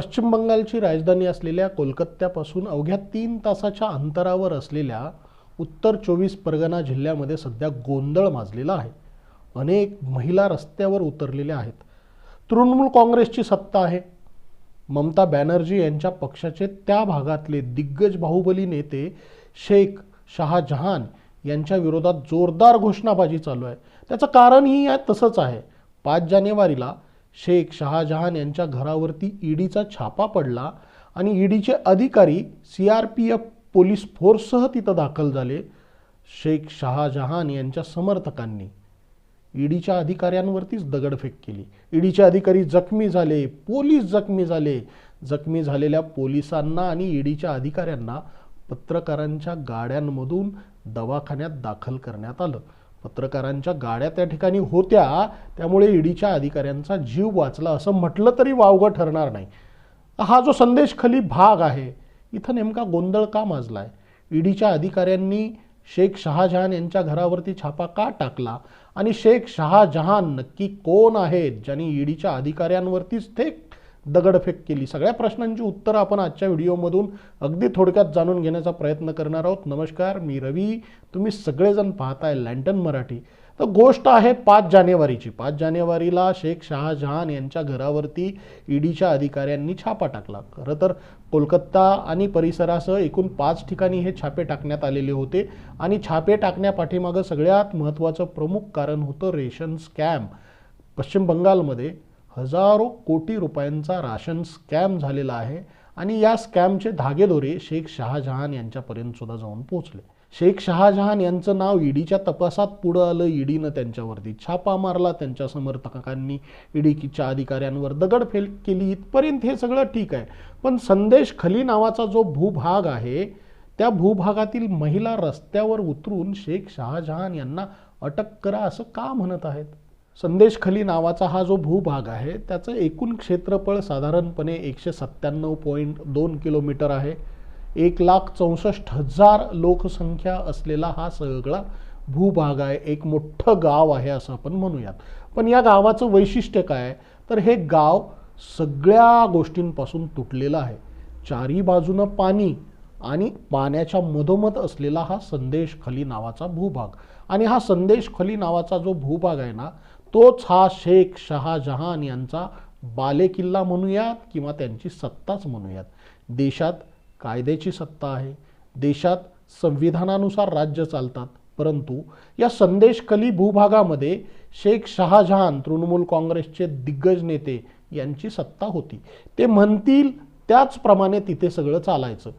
पश्चिम बंगालची राजधानी असलेल्या कोलकात्यापासून अवघ्या तीन तासाच्या अंतरावर असलेल्या उत्तर चोवीस परगणा जिल्ह्यामध्ये सध्या गोंधळ माजलेला आहे. अनेक महिला रस्त्यावर उतरलेल्या आहेत. तृणमूल काँग्रेसची सत्ता आहे. ममता बॅनर्जी यांच्या पक्षाचे त्या भागातले दिग्गज बाहुबली नेते शेख शहाजहान यांच्या विरोधात जोरदार घोषणाबाजी चालू आहे. त्याचं कारणही तसंच आहे. पाच जानेवारीला शेख शहाजहान यांच्या घरावरती ईडीचा छापा पडला आणि ईडीचे अधिकारी C R P F police फोर्ससह तिथं दाखल झाले. शेख शहाजहान यांच्या समर्थकांनी ईडीच्या अधिकाऱ्यांवरतीच दगडफेक केली. ईडीचे अधिकारी जखमी झाले पोलीस जखमी झाले. जखमी झालेल्या पोलिसांना आणि ईडीच्या अधिकाऱ्यांना पत्रकारांच्या गाड्यांमधून दवाखान्यात दाखल करण्यात आलं. पत्रकारांच्या गाड्या त्या ठिकाणी होत्या त्यामुळे ईडीच्या अधिकाऱ्यांचा जीव वाचला असं म्हटलं तरी वावगं ठरणार नाही. हा जो संदेश खाली भाग आहे इथं नेमका गोंधळ का माजलाय? ईडीच्या अधिकाऱ्यांनी शेख शहाजहान यांच्या घरावरती छापा का टाकला? आणि शेख शहाजहान नक्की कोण आहेत ज्यांनी ईडीच्या अधिकाऱ्यांवरतीच थेट दगडफेक केली. सगळ्या प्रश्नांची उत्तरं आपण आजच्या व्हिडिओमधून अगदी थोडक्यात जाणून घेण्याचा प्रयत्न करणार आहोत. नमस्कार मी रवी. तुम्ही सगळेजण पाहताय लँटन मराठी. तर गोष्ट आहे पाच जानेवारीची. पाच जानेवारीला शेख शहाजहान यांच्या घरावरती ईडीच्या अधिकाऱ्यांनी छापा टाकला. खरं तर कोलकाता आणि परिसरासह एकूण पाच ठिकाणी हे छापे टाकण्यात आलेले होते आणि छापे टाकण्यापाठीमागं सगळ्यात महत्त्वाचं प्रमुख कारण होतं रेशन स्कॅम. पश्चिम बंगालमध्ये हजारो कोटी रुपयांचा राशन स्कॅम झालेला आहे आणि या स्कॅमचे धागेदोरे शेख शहाजहान यांच्यापर्यंत सुद्धा जाऊन पोहोचले. शेख शहाजहान यांचं नाव ईडीच्या तपासात पुढं आलं. ईडीनं त्यांच्यावरती छापा मारला. त्यांच्या समर्थकांनी ईडीच्या अधिकाऱ्यांवर दगडफेक केली. इथपर्यंत हे सगळं ठीक आहे. पण संदेश खली नावाचा जो भूभाग आहे त्या भूभागातील महिला रस्त्यावर उतरून शेख शहाजहान यांना अटक करा असं का म्हणत आहेत? संदेशखली नावाचा हा जो भूभाग आहे त्याचं एकूण क्षेत्रफळ साधारणपणे एकशे सत्त्याण्णव पॉईंट दोन किलोमीटर आहे. एक लाख चौसष्ट हजार लोकसंख्या असलेला हा सगळा भूभाग आहे. एक मोठं गाव आहे असं आपण म्हणूयात. पण या गावाचं वैशिष्ट्य काय तर हे गाव सगळ्या गोष्टींपासून तुटलेलं आहे. चारी बाजूनं पाणी आणि पाण्याच्या मधोमध असलेला हा संदेशखली नावाचा भूभाग. आणि हा संदेशखली नावाचा जो भूभाग आहे ना तोच हा शेख शहाजहान यांचा बालेकिल्ला म्हणूयात किंवा त्यांची सत्ताच म्हणूयात. देशात कायद्याची सत्ता आहे. देशात संविधानानुसार राज्य चालतात. परंतु या संदेशकली भूभागामध्ये शेख शहाजहान तृणमूल काँग्रेसचे दिग्गज नेते यांची सत्ता होती. ते म्हणतील त्याचप्रमाणे तिथे सगळं चालायचं.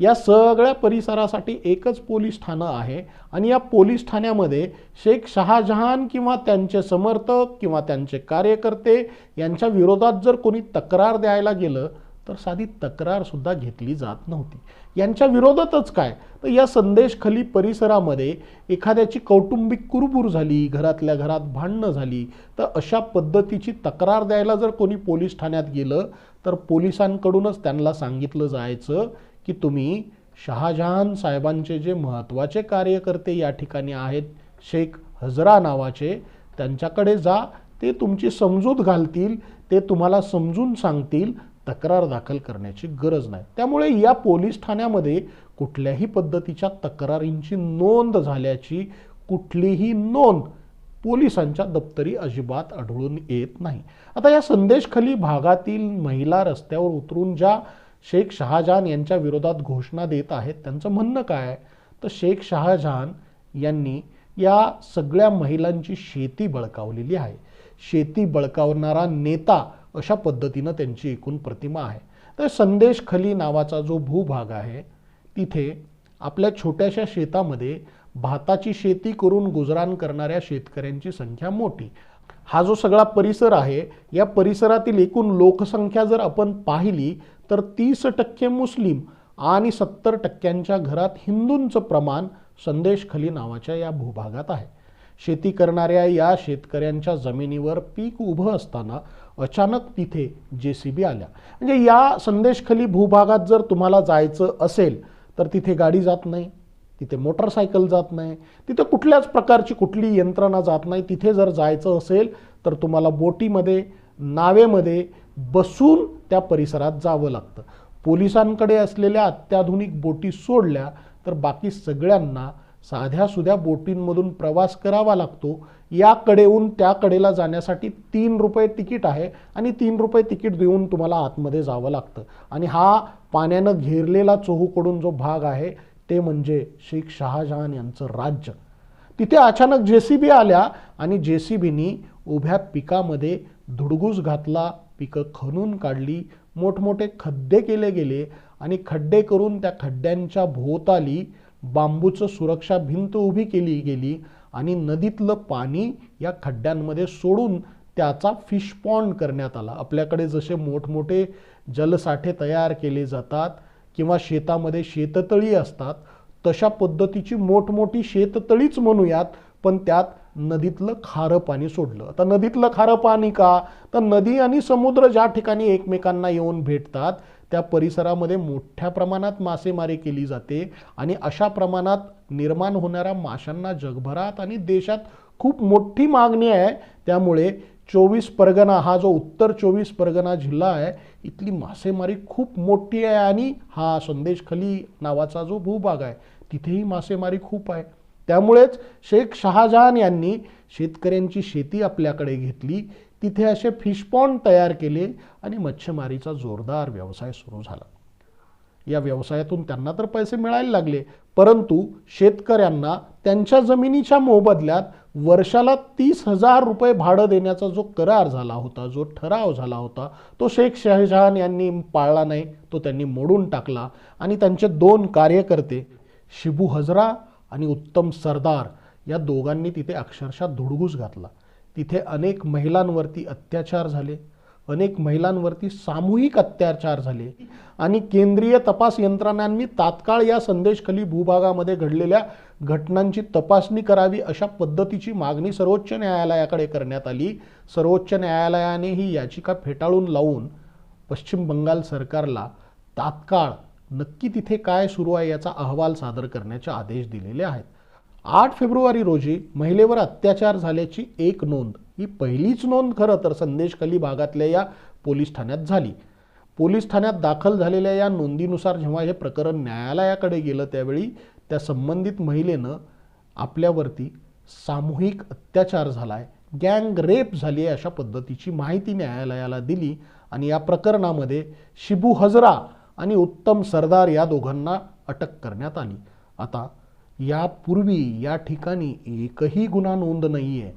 या सगळ्या परिसरासाठी एकच पोलीस ठाणं आहे आणि या पोलीस ठाण्यामध्ये शेख शहाजहान किंवा त्यांचे समर्थक किंवा त्यांचे कार्यकर्ते यांच्या विरोधात जर कोणी तक्रार द्यायला गेलं तर साधी तक्रारसुद्धा घेतली जात नव्हती. यांच्या विरोधातच काय? तर या संदेशखली परिसरामध्ये एखाद्याची कौटुंबिक कुरबुर झाली घरातल्या घरात भांडणं झाली तर अशा पद्धतीची तक्रार द्यायला जर कोणी पोलीस ठाण्यात गेलं तर पोलिसांकडूनच त्यांना सांगितलं जायचं की तुम्ही शहाजहान साहेबांचे जे महत्त्वाचे कार्यकर्ते या ठिकाणी आहेत शेख हजरा नावाचे त्यांच्याकडे जा ते तुमची समजूत घालतील ते तुम्हाला समजून सांगतील तक्रार दाखल करण्याची गरज नाही. त्यामुळे या पोलीस ठाण्यामध्ये कुठल्याही पद्धतीच्या तक्रारींची नोंद झाल्याची कुठलीही नोंद पोलिसांच्या दप्तरी अजिबात आढळून येत नाही. आता या संदेशखली भागातील महिला रस्त्यावर उतरून ज्या शेख शहाजहान यांच्या विरोधात घोषणा देत आहेत. त्यांचं म्हणणं काय? तर शेख शहाजहान यांनी या सगळ्या महिलांची शेती बळकावलेली आहे. शेती बळकावणारा नेता अशा पद्धतीनं त्यांची एकूण प्रतिमा आहे. तर संदेश खली नावाचा जो भूभाग आहे तिथे आपल्या छोट्याशा शेतामध्ये भाताची शेती करून गुजराण करणाऱ्या शेतकऱ्यांची संख्या मोठी. हा जो सगळा परिसर आहे या परिसरातील एकूण लोकसंख्या जर आपण पाहिली तर तीस टक्के मुस्लिम आणि सत्तर टक्क्यांच्या घरात हिंदूंचं प्रमाण संदेशखली नावाच्या या भूभागात आहे. शेती करणाऱ्या या शेतकऱ्यांच्या जमिनीवर पीक उभं असताना अचानक तिथे जे सी बी आल्या. म्हणजे या संदेशखली भूभागात जर तुम्हाला जायचं असेल तर तिथे गाडी जात नाही. तिथे मोटरसायकल जात नाही तिथे कुठल्याच प्रकारची कुठली यंत्रणा जात नाही. तिथे जर जायचं असेल तर तुम्हाला बोटीमध्ये नावेमध्ये बसून त्या परिसरात जावं लागतं. पोलिसांकडे असलेल्या अत्याधुनिक बोटी सोडल्या तर बाकी सगळ्यांना साध्या सुध्या बोटींमधून प्रवास करावा लागतो. याकडेहून त्याकडेला त्या कडेला जाण्यासाठी तीन रुपये तिकीट आहे आणि तीन रुपये तिकीट देऊन तुम्हाला आतमध्ये जावं लागतं. आणि हा पाण्यानं घेरलेला चोहूकडून जो भाग आहे ते म्हणजे शेख शहाजहान यांचं राज्य. तिथे अचानक जे सी बी आल्या आणि जे सी बीनी उभ्या पिकामध्ये धुडगूस घातला पिकं खणून काढली मोठमोठे खड्डे केले गेले आणि खड्डे करून त्या खड्ड्यांच्या भोवताली बांबूचं सुरक्षा भिंत उभी केली गेली आणि नदीतलं पाणी या खड्ड्यांमध्ये सोडून त्याचा फिश पॉन्ड करण्यात आला. आपल्याकडे जसे मोठमोठे जलसाठे तयार केले जातात किंवा शेतामध्ये शेततळी असतात तशा पद्धतीची मोठमोठी शेततळीच म्हणूयात पण त्यात नदीतलं खारं पाणी सोडलं. तर नदीतलं खारं पाणी का? तर नदी आणि समुद्र ज्या ठिकाणी एकमेकांना येऊन भेटतात त्या परिसरामध्ये मोठ्या प्रमाणात मासेमारी केली जाते आणि अशा प्रमाणात निर्माण होणाऱ्या माशांना जगभरात आणि देशात खूप मोठी मागणी आहे. त्यामुळे चोवीस परगणा हा जो उत्तर चोवीस परगणा जिल्हा आहे इथली मासेमारी खूप मोठी आहे आणि हा संदेशखली नावाचा जो भूभाग आहे तिथेही मासेमारी खूप आहे. त्यामुळेच शेख शहाजहान यांनी शेतकऱ्यांची शेती आपल्याकडे घेतली तिथे असे फिशपॉन्ड तयार केले आणि मच्छीमारीचा जोरदार व्यवसाय सुरू झाला. या व्यवसायातून त्यांना तर पैसे मिळायला लागले. परंतु शेतकऱ्यांना त्यांच्या जमिनीच्या मोबदल्यात वर्षाला तीस हजार रुपये भाडं देण्याचा जो करार झाला होता जो ठराव झाला होता तो शेख शहजहान यांनी पाळला नाही तो त्यांनी मोडून टाकला आणि त्यांचे दोन कार्यकर्ते शिबू हजरा आणि उत्तम सरदार या दोघांनी तिथे अक्षरशः धुडगूस घातला. तिथे अनेक महिलांवरती अत्याचार झाले. अनेक महिलांवरती सामूहिक अत्याचार झाले. आणि केंद्रीय तपास यंत्रणांनी तात्काळ या संदेशखली भूभागामध्ये घडलेल्या घटनांची तपासणी करावी अशा पद्धतीची मागणी सर्वोच्च न्यायालयाकडे करण्यात आली. सर्वोच्च न्यायालयाने ही याचिका फेटाळून लावून पश्चिम बंगाल सरकारला तात्काळ नक्की तिथे काय सुरू आहे याचा अहवाल सादर करण्याचे आदेश दिलेले आहेत. आठ फेब्रुवारी रोजी महिलेवर अत्याचार झाल्याची एक नोंद ही पहिलीच नोंद खरं तर संदेशखली भागातल्या या पोलीस ठाण्यात झाली. पोलीस ठाण्यात दाखल झालेल्या या नोंदीनुसार जेव्हा हे प्रकरण न्यायालयाकडे गेलं त्यावेळी त्या संबंधित महिलेनं आपल्यावरती सामूहिक अत्याचार झाला आहे गँग रेप झाली आहे अशा पद्धतीची माहिती न्यायालयाला दिली आणि या प्रकरणामध्ये शिबू हजरा आणि उत्तम सरदार या दोघांना अटक करण्यात आली. आता यापूर्वी या ठिकाणी एकही गुन्हा नोंद नाही आहे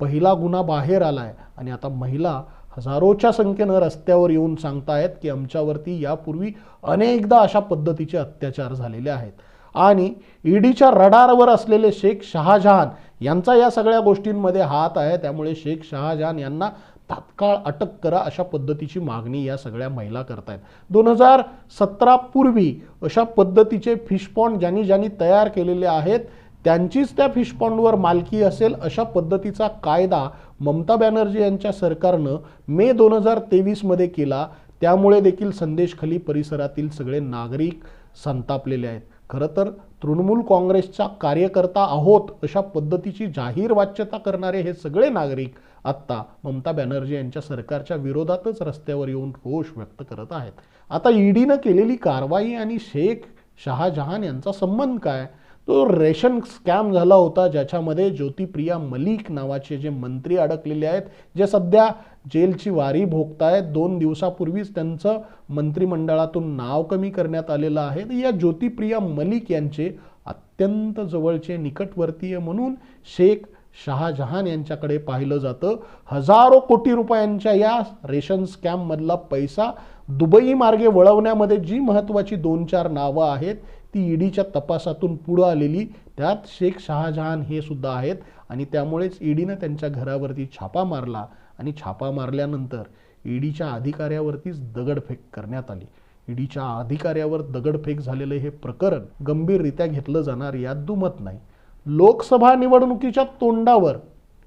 पहिला गुन्हा बाहेर आला आहे आणि आता महिला हजारोच्या संख्येनं रस्त्यावर येऊन सांगतायत की आमच्यावरती यापूर्वी अनेकदा अशा पद्धतीचे अत्याचार झालेले आहेत. आणि ईडीच्या रडारवर असलेले शेख शहाजहान यांचा या सगळ्या गोष्टींमध्ये हात आहे. त्यामुळे शेख शहाजहान यांना तात्काळ अटक करा अशा पद्धतीची मागणी या सगळ्या महिला करतायत. दोन हजार सतरापूर्वी अशा पद्धतीचे फिशपॉन्ड ज्यांनी ज्यांनी तयार केलेले आहेत त्यांचीच त्या फिशपॉन्डवर मालकी असेल अशा पद्धतीचा कायदा ममता बॅनर्जी यांच्या सरकारनं मे दोन हजार तेवीसमध्ये केला. त्यामुळे देखील संदेशखली परिसरातील सगळे नागरिक संतापलेले आहेत. खरं तर तृणमूल काँग्रेसचा कार्यकर्ता आहोत अशा पद्धतीची जाहीर वाच्यता करणारे हे सगळे नागरिक आत्ता ममता बॅनर्जी यांच्या सरकारच्या विरोधातच रस्त्यावर येऊन रोष व्यक्त करत आहेत. आता ईडीनं केलेली कारवाई आणि शेख शहाजहान यांचा संबंध काय? तो रेशन स्कॅम झाला होता ज्याच्यामध्ये ज्योतिप्रिया मलिक नावाचे जे मंत्री अडकलेले आहेत जे सध्या जेलची वारी भोगतायत दोन दिवसापूर्वीच त्यांचं मंत्रिमंडळातून नाव कमी करण्यात आलेलं आहे. तर या ज्योतिप्रिया मलिक यांचे अत्यंत जवळचे निकटवर्तीय म्हणून शेख शहाजहान यांच्याकडे पाहिलं जातं. हजारो कोटी रुपयांच्या या रेशन स्कॅममधला पैसा दुबई मार्गे वळवण्यामध्ये जी महत्त्वाची दोन चार नावं आहेत ती ईडीच्या तपासातून पुढं आलेली त्यात शेख शहाजहान हे सुद्धा आहेत. आणि त्यामुळेच ईडीनं त्यांच्या घरावरती छापा मारला आणि छापा मारल्यानंतर ईडीच्या अधिकाऱ्यावरतीच दगडफेक करण्यात आली. ईडीच्या अधिकाऱ्यावर दगडफेक झालेलं हे प्रकरण गंभीररित्या घेतलं जाणार यात दुमत नाही. लोकसभा निवडणुकीच्या तोंडावर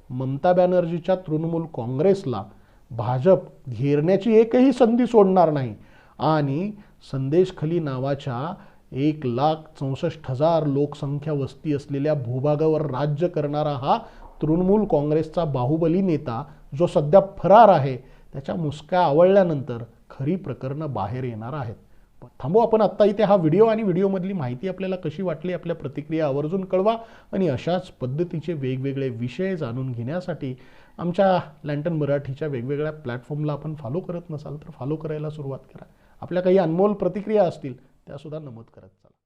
ममता बॅनर्जीच्या तृणमूल काँग्रेसला भाजप घेरण्याची एकही संधी सोडणार नाही. आणि संदेशखली नावाच्या एक लाख चौसष्ट हजार लोकसंख्या वस्ती असलेल्या भूभागावर राज्य करणारा हा तृणमूल काँग्रेसचा बाहुबली नेता जो सध्या फरार आहे त्याच्या मुसक्या आवळल्यानंतर खरी प्रकरणं बाहेर येणार आहेत. पण थांबू आपण आत्ता इथे हा व्हिडिओ आणि व्हिडिओमधली माहिती आपल्याला कशी वाटली आपल्या प्रतिक्रिया आवर्जून कळवा आणि अशाच पद्धतीचे वेगवेगळे विषय जाणून घेण्यासाठी आमच्या लँटन मराठीच्या वेगवेगळ्या प्लॅटफॉर्मला आपण फॉलो करत नसाल तर फॉलो करायला सुरुवात करा. आपल्या काही अनमोल प्रतिक्रिया असतील त्यासुद्धा नमूद करत चला